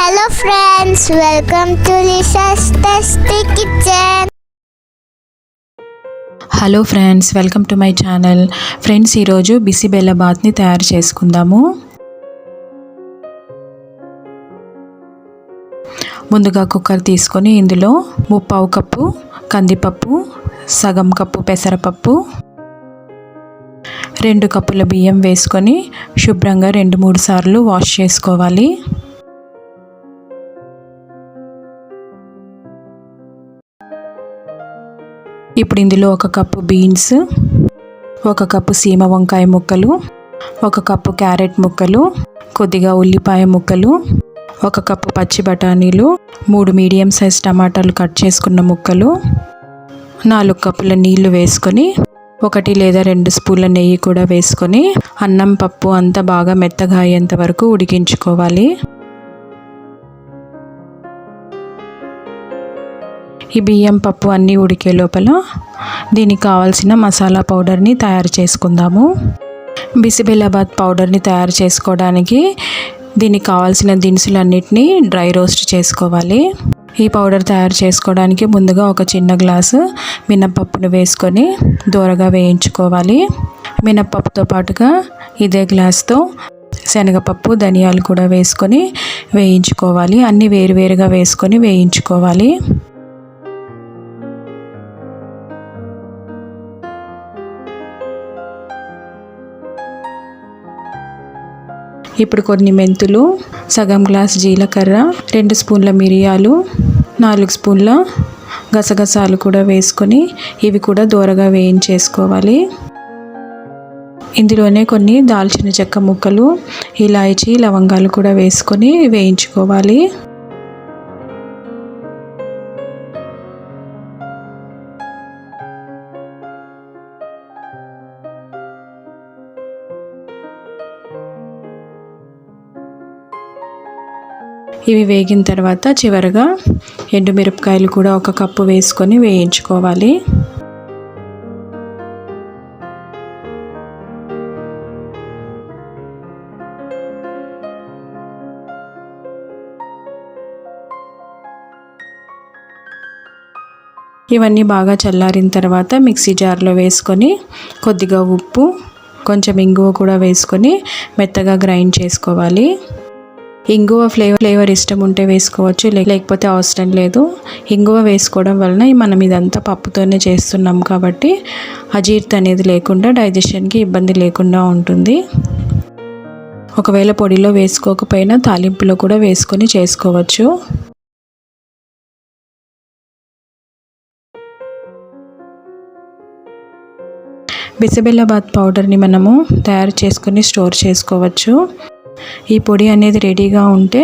Hello friends welcome to Lisa's tasty kitchen hello friends welcome to my channel friends ఈరోజు బిసిబెల్ల బాత్ని తయారు చేసుకుందాము. ముందుగా cooker తీసుకొని ఇందులో ముప్పావు కప్పు కందిపప్పు సగం కప్పు పెసరపప్పు రెండు కప్పుల బియ్యం వేసుకొని శుభ్రంగా రెండు మూడు సార్లు వాష్ చేసుకోవాలి. ఇప్పుడు ఇందులో ఒక కప్పు బీన్స్ ఒక కప్పు సీమ వంకాయ ముక్కలు ఒక కప్పు క్యారెట్ ముక్కలు కొద్దిగా ఉల్లిపాయ ముక్కలు ఒక కప్పు పచ్చి బఠానీలు మూడు మీడియం సైజ్ టమాటాలు కట్ చేసుకున్న ముక్కలు నాలుగు కప్పుల నీళ్ళు వేసుకొని ఒకటి లేదా రెండు స్పూన్ల నెయ్యి కూడా వేసుకొని అన్నం పప్పు అంతా బాగా మెత్తగా అయ్యేంత వరకు ఉడికించుకోవాలి. ఈ బియ్యం పప్పు అన్నీ ఉడికే లోపల దీనికి కావాల్సిన మసాలా పౌడర్ని తయారు చేసుకుందాము. బిసిబెల్లాబాద్ పౌడర్ని తయారు చేసుకోవడానికి దీనికి కావాల్సిన దినుసులన్నిటినీ డ్రై రోస్ట్ చేసుకోవాలి. ఈ పౌడర్ తయారు చేసుకోవడానికి ముందుగా ఒక చిన్న గ్లాసు మినపప్పును వేసుకొని దూరగా వేయించుకోవాలి. మినప్పప్పుతో పాటుగా ఇదే గ్లాస్తో శనగపప్పు ధనియాలు కూడా వేసుకొని వేయించుకోవాలి. అన్నీ వేరువేరుగా వేసుకొని వేయించుకోవాలి. ఇప్పుడు కొన్ని మెంతులు సగం గ్లాస్ జీలకర్ర రెండు స్పూన్ల మిరియాలు నాలుగు స్పూన్ల గసగసాలు కూడా వేసుకొని ఇవి కూడా దూరగా వేయించేసుకోవాలి. ఇందులోనే కొన్ని దాల్చిన చెక్క ముక్కలు ఇలాయచి లవంగాలు కూడా వేసుకొని వేయించుకోవాలి. ఇవి వేగిన తర్వాత చివరగా ఎండుమిరపకాయలు కూడా ఒక కప్పు వేసుకొని వేయించుకోవాలి. ఇవన్నీ బాగా చల్లారిన తర్వాత మిక్సీ జార్లో వేసుకొని కొద్దిగా ఉప్పు కొంచెం ఇంగువ కూడా వేసుకొని మెత్తగా గ్రైండ్ చేసుకోవాలి. ఇంగువ ఫ్లేవర్ ఫ్లేవర్ ఇష్టం ఉంటే వేసుకోవచ్చు లేకపోతే అవసరం లేదు. ఇంగువ వేసుకోవడం వలన మనం ఇదంతా పప్పుతోనే చేస్తున్నాం కాబట్టి అజీర్తి అనేది లేకుండా డైజెషన్కి ఇబ్బంది లేకుండా ఉంటుంది. ఒకవేళ పొడిలో వేసుకోకపోయినా తాలింపులో కూడా వేసుకొని చేసుకోవచ్చు. బిసబెల్లాబాద్ పౌడర్ని మనము తయారు చేసుకొని స్టోర్ చేసుకోవచ్చు. ఈ పొడి అనేది రెడీగా ఉంటే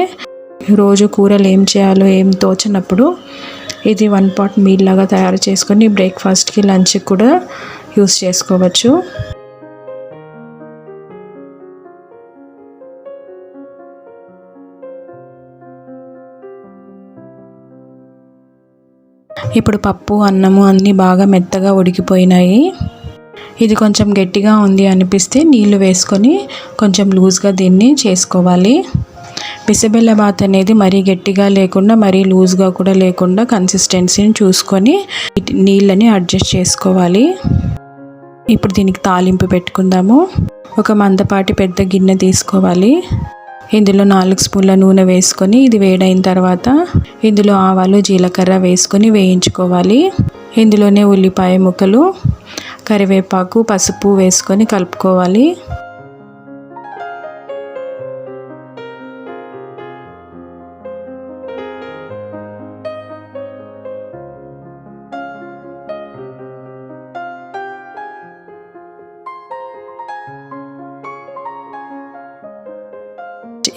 రోజు కూరలు ఏం చేయాలో ఏం తోచినప్పుడు ఇది వన్ పాట్ మీల్ లాగా తయారు చేసుకొని బ్రేక్ఫాస్ట్కి లంచ్కి కూడా యూస్ చేసుకోవచ్చు. ఇప్పుడు పప్పు అన్నము అన్నీ బాగా మెత్తగా ఉడికిపోయినాయి. ఇది కొంచెం గట్టిగా ఉంది అనిపిస్తే నీళ్ళు వేసుకొని కొంచెం లూజ్గా దీన్ని చేసుకోవాలి. పిసిబెల్ల బాత్ అనేది మరీ గట్టిగా లేకుండా మరీ లూజ్గా కూడా లేకుండా కన్సిస్టెన్సీని చూసుకొని నీళ్ళని అడ్జస్ట్ చేసుకోవాలి. ఇప్పుడు దీనికి తాలింపు పెట్టుకుందాము. ఒక మందపాటి పెద్ద గిన్నె తీసుకోవాలి. ఇందులో నాలుగు స్పూన్ల నూనె వేసుకొని ఇది వేడైన తర్వాత ఇందులో ఆవాలు జీలకర్ర వేసుకొని వేయించుకోవాలి. ఇందులోనే ఉల్లిపాయ ముక్కలు కరివేపాకు పసుపు వేసుకొని కలుపుకోవాలి.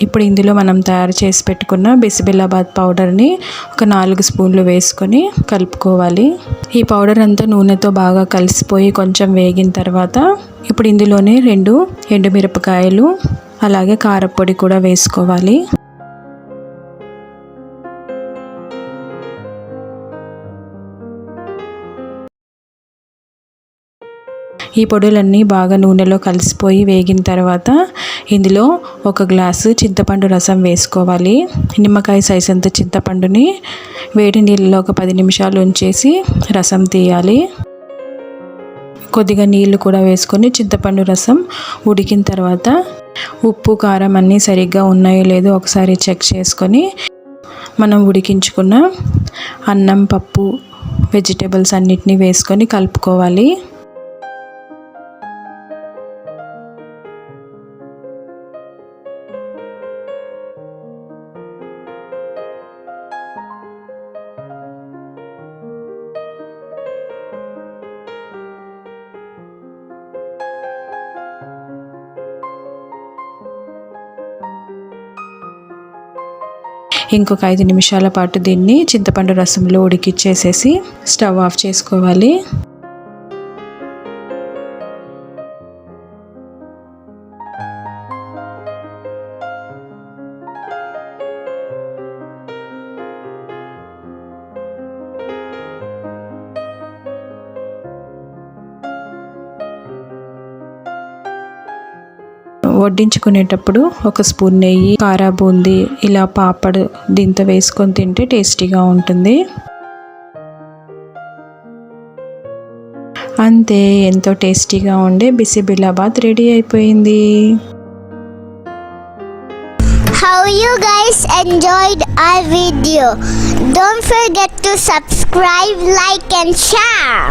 ఇప్పుడు ఇందులో మనం తయారు చేసి పెట్టుకున్న బిసిబిల్లాబాద్ పౌడర్ని ఒక నాలుగు స్పూన్లు వేసుకొని కలుపుకోవాలి. ఈ పౌడర్ అంతా నూనెతో బాగా కలిసిపోయి కొంచెం వేగిన తర్వాత ఇప్పుడు ఇందులోనే రెండు ఎండుమిరపకాయలు అలాగే కారపొడి కూడా వేసుకోవాలి. ఈ పొడులన్నీ బాగా నూనెలో కలిసిపోయి వేగిన తర్వాత ఇందులో ఒక గ్లాసు చింతపండు రసం వేసుకోవాలి. నిమ్మకాయ సైజ్ అంత చింతపండుని వేడి నీళ్ళలో ఒక పది నిమిషాలు ఉంచేసి రసం తీయాలి. కొద్దిగా నీళ్ళు కూడా వేసుకొని చింతపండు రసం ఉడికిన తర్వాత ఉప్పు కారం అన్నీ సరిగ్గా ఉన్నాయో లేదో ఒకసారి చెక్ చేసుకొని మనం ఉడికించుకున్న అన్నం పప్పు వెజిటేబుల్స్ అన్నిటినీ వేసుకొని కలుపుకోవాలి. ఇంకొక ఐదు నిమిషాల పాటు దీన్ని చింతపండు రసంలో ఉడికిచ్చేసేసి స్టవ్ ఆఫ్ చేసుకోవాలి. వడ్డించుకునేటప్పుడు ఒక స్పూన్ నెయ్యి కారా బూందీ ఇలా పాపడ్ దీంతో వేసుకొని తింటే టేస్టీగా ఉంటుంది అంతే ఎంతో టేస్టీగా ఉండే బిసిబిలాబాద్ రెడీ అయిపోయింది How you guys enjoyed our video. Don't forget to subscribe, like and share.